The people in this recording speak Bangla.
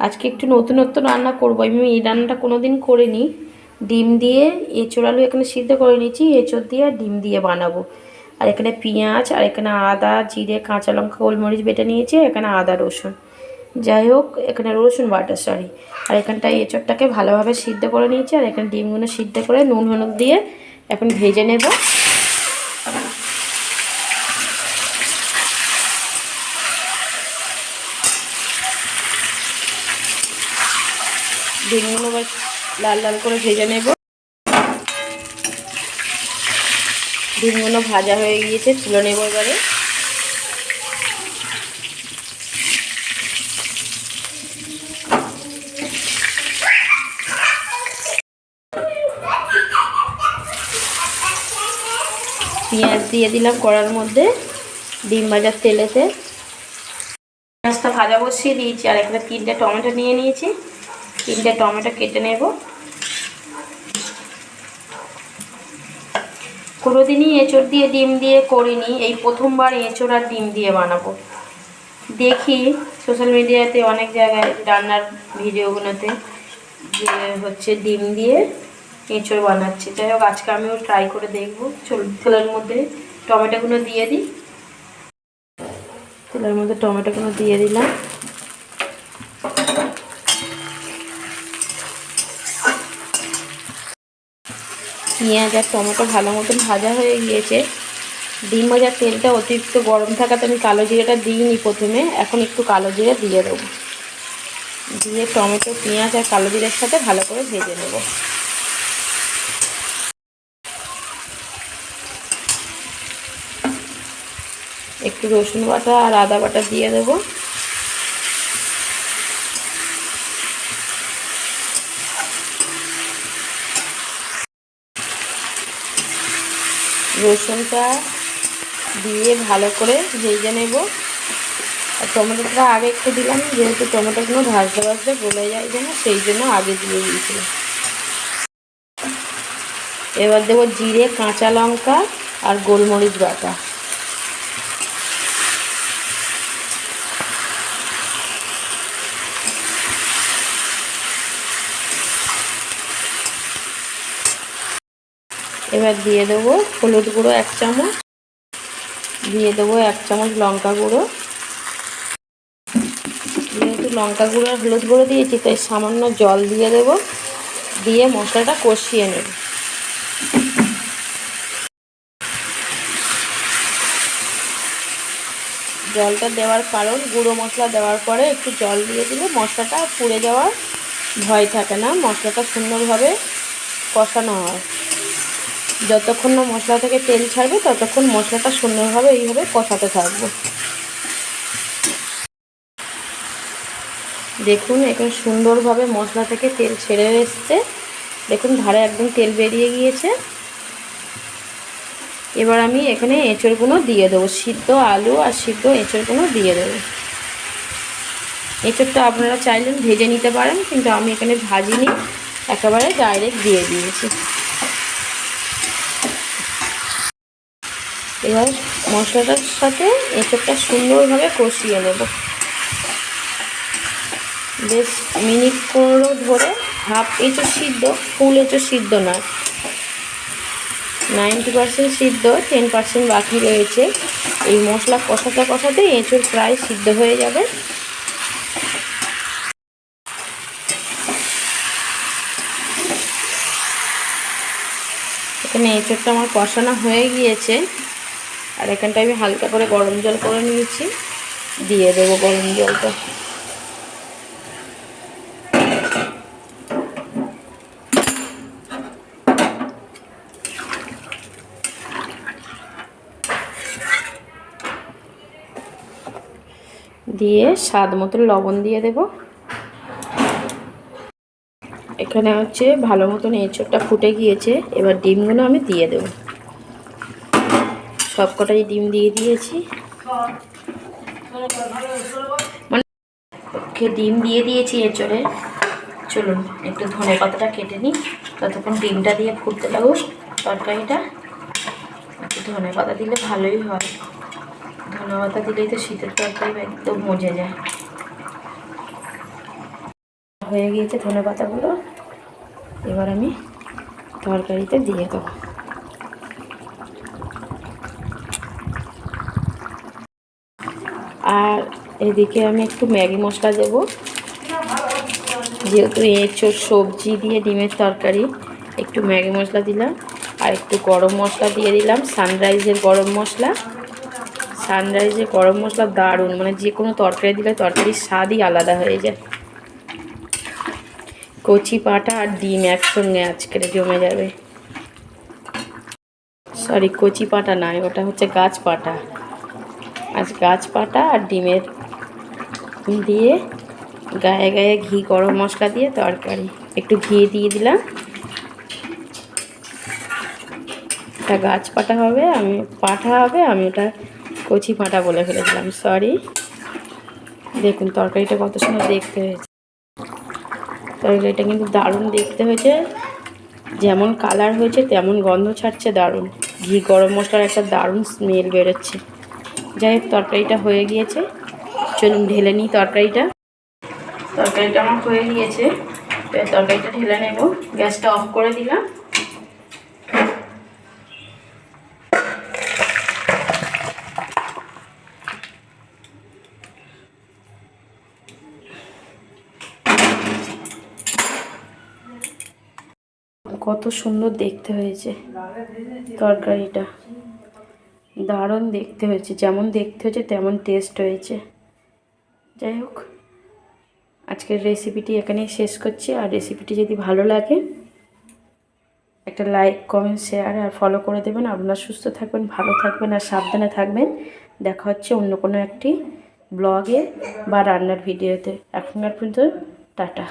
আজকে একটু নতুনত্ব রান্না করব। আমি এই রান্নাটা কোনোদিন করিনি। ডিম দিয়ে এঁচোড় আলু এখানে সিদ্ধ করে নিয়েছি, এঁচোড় দিয়ে আর ডিম দিয়ে বানাবো। আর এখানে পেঁয়াজ, আর এখানে আদা, জিরে, কাঁচা লঙ্কা, গোলমরিচ বেটে নিয়েছি এখানে আদা, রসুন। যাই হোক, এখানে রসুন বাটা সরি আর এখানটায় এঁচোড়টাকে ভালোভাবে সিদ্ধ করে নিয়েছি, আর এখানে ডিমগুলো সিদ্ধ করে নুন, হলুদ দিয়ে এখন ভেজে নেব। ডিমগুলো লাল লাল করে ভেজে নেব। ডিমগুলো ভাজা হয়ে গিয়েছে, তুলে নেব এবারে পেঁয়াজ দিয়ে দিলাম কড়ার মধ্যে ডিম ভাজার তেলেতে। পেঁয়াজটা ভাজা বসিয়ে দিয়েছি, আর এখানে তিনটে টমেটো নিয়ে নিয়েছি। তিনটে টমেটো কেটে নেব। কোনোদিনই এঁচড় দিয়ে ডিম দিয়ে করিনি, এই প্রথমবার এঁচড় আর ডিম দিয়ে বানাবো। দেখি সোশ্যাল মিডিয়াতে অনেক জায়গায় রান্নার ভিডিওগুলোতে যে হচ্ছে ডিম দিয়ে এঁচড় বানাচ্ছে। যাই হোক, আজকে আমিও ট্রাই করে দেখব। তেলের মধ্যে টমেটোগুলো দিয়ে দিই। তেলের মধ্যে টমেটোগুলো দিয়ে দিলাম। পেঁয়াজ আর টমেটো ভালো মতন ভাজা হয়ে গিয়েছে। ডিম ভাজার তেলটা অতিরিক্ত গরম থাকাতে আমি কালো জিরেটা দিইনি প্রথমে। এখন একটু কালো জিরে দিয়ে দেবো। দিয়ে টমেটো, পেঁয়াজ আর কালো জিরের সাথে ভালো করে ভেজে নেব। একটু রসুন বাটা আর আদা বাটা দিয়ে দেবো। রসুনটা দিয়ে ভালো করে ভেজে নেব। আর টমেটোটা আগে একটু দিলাম, যেহেতু টমেটোগুলো ভাজতে ভাজতে গলে যায় যেন সেই জন্য আগে দিয়ে দিয়েছিলাম। এবার দেবো জিরে, কাঁচা লঙ্কা আর গোলমরিচ বাটা। এবার দিয়ে দেবো হলুদ গুঁড়ো এক চামচ। দিয়ে দেবো এক চামচ লঙ্কা গুঁড়ো। যেহেতু লঙ্কা গুঁড়ো আর হলুদ গুঁড়ো দিয়েছি, তাই সামান্য জল দিয়ে দেবো। দিয়ে মশলাটা কষিয়ে নেব। জলটা দেওয়ার কারণ, গুঁড়ো মশলা দেওয়ার পরে একটু জল দিয়ে দিলে মশলাটা পুড়ে যাওয়ার ভয় থাকে না, মশলাটা সুন্দরভাবে কষানো হয়। যতক্ষণ না মশলা থেকে তেল ছাড়বে, ততক্ষণ মশলাটা সুন্দরভাবে এইভাবে কষাতে থাকব। দেখুন এখানে সুন্দরভাবে মশলা থেকে তেল ছেড়ে এসছে। দেখুন, ধারে একদম তেল বেরিয়ে গিয়েছে। এবার আমি এখানে এঁচড়গুলো দিয়ে দেবো। সিদ্ধ আলু আর সিদ্ধ এঁচড়গুলো দিয়ে দেবো। এঁচড়টা আপনারা চাইলেন ভেজে নিতে পারেন, কিন্তু আমি এখানে ভাজিনি, একেবারে ডাইরেক্ট দিয়ে দিয়েছি। এবার মশলাটার সাথে এঁচড়টা সুন্দরভাবে কষিয়ে নেব। বেশ মিনিট পনেরো ধরে হাফ এঁচড় সিদ্ধ, ফুল এঁচড় সিদ্ধ নয় নাইনটি পার্সেন্ট সিদ্ধ, টেন পার্সেন্ট বাকি রয়েছে। এই মশলা কষাতে কষাতে এঁচড় প্রায় সিদ্ধ হয়ে যাবে। এখানে এঁচড়টা আমার কষানো হয়ে গিয়েছে। আর এখানটা আমি হালকা করে গরম জল করে নিয়েছি। দিয়ে দেবো গরম জলটা। দিয়ে স্বাদ মতন লবণ দিয়ে দেব। এখানে হচ্ছে ভালো মতন এঁচড়টা ফুটে গিয়েছে। এবার ডিমগুলো আমি দিয়ে দেবো। সব কটাই ডিম দিয়ে দিয়েছি। ডিম দিয়ে দিয়েছি এঁচড়ে চলুন, একটু ধনে পাতাটা কেটে নিই। ততক্ষণ ডিমটা দিয়ে ফুটতে লাগুক তরকারিটা। একটু ধনে পাতা দিলে ভালোই হয়। ধনে পাতা দিলেই তো শীতের তরকারি একদম মজে যায়। হয়ে গিয়েছে ধনে পাতাগুলো। এবার আমি তরকারিতে দিয়ে দেবো আর এদিকে আমি একটু ম্যাগি মশলা দেব। যেহেতু এঁচোর সবজি দিয়ে ডিমের তরকারি, একটু ম্যাগি মশলা দিলাম। আর একটু গরম মশলা দিয়ে দিলাম, সানরাইজের গরম মশলা। সানরাইজের গরম মশলা দারুণ মানে যে কোনো তরকারি দিলে তরকারির স্বাদই আলাদা হয়ে যায়। কচি পাটা আর ডিম একসঙ্গে আজকের জমে যাবে। সরি কচি পাটা নয়, ওটা হচ্ছে গাছ পাটা। আজ গাছ পাটা আর ডিমের দিয়ে গায়ে গায়ে ঘি গরম মশলা দিয়ে তরকারি। একটু ঘি দিয়ে দিলাম। একটা গাছ পাটা হবে, আমি পাঠা হবে, আমি ওটা কচি পাটা বলে ফেলেছিলাম সরি দেখুন, তরকারিটা কত সুন্দর দেখতে হয়েছে। তরকারিটা কিন্তু দারুণ দেখতে হয়েছে। যেমন কালার হয়েছে, তেমন গন্ধ ছাড়ছে, দারুণ। ঘি গরম মশলার একটা দারুণ স্মেল বেরোচ্ছে। যাই হোক, তরকারিটা হয়ে গিয়েছে। চলুন ঢেলে নিই তরকারিটা। তরকারিটা আমার হয়ে গিয়েছে। তরকারিটা ঢেলে নেব। গ্যাসটা অফ করে দিলাম। কত সুন্দর দেখতে হয়েছে তরকারিটা। দারুণ দেখতে হয়েছে। যেমন দেখতে হয়েছে, তেমন টেস্ট হয়েছে। যাই হোক, আজকের রেসিপিটি এখানেই শেষ করছি। আর রেসিপিটি যদি ভালো লাগে, একটা লাইক কমেন্ট শেয়ার আর ফলো করে দেবেন। আপনারা সুস্থ থাকবেন, ভালো থাকবেন আর সাবধানে থাকবেন। দেখা হচ্ছে অন্য কোনো একটি ব্লগে বা রান্নার ভিডিওতে এখনকার পর্যন্ত, টাটা।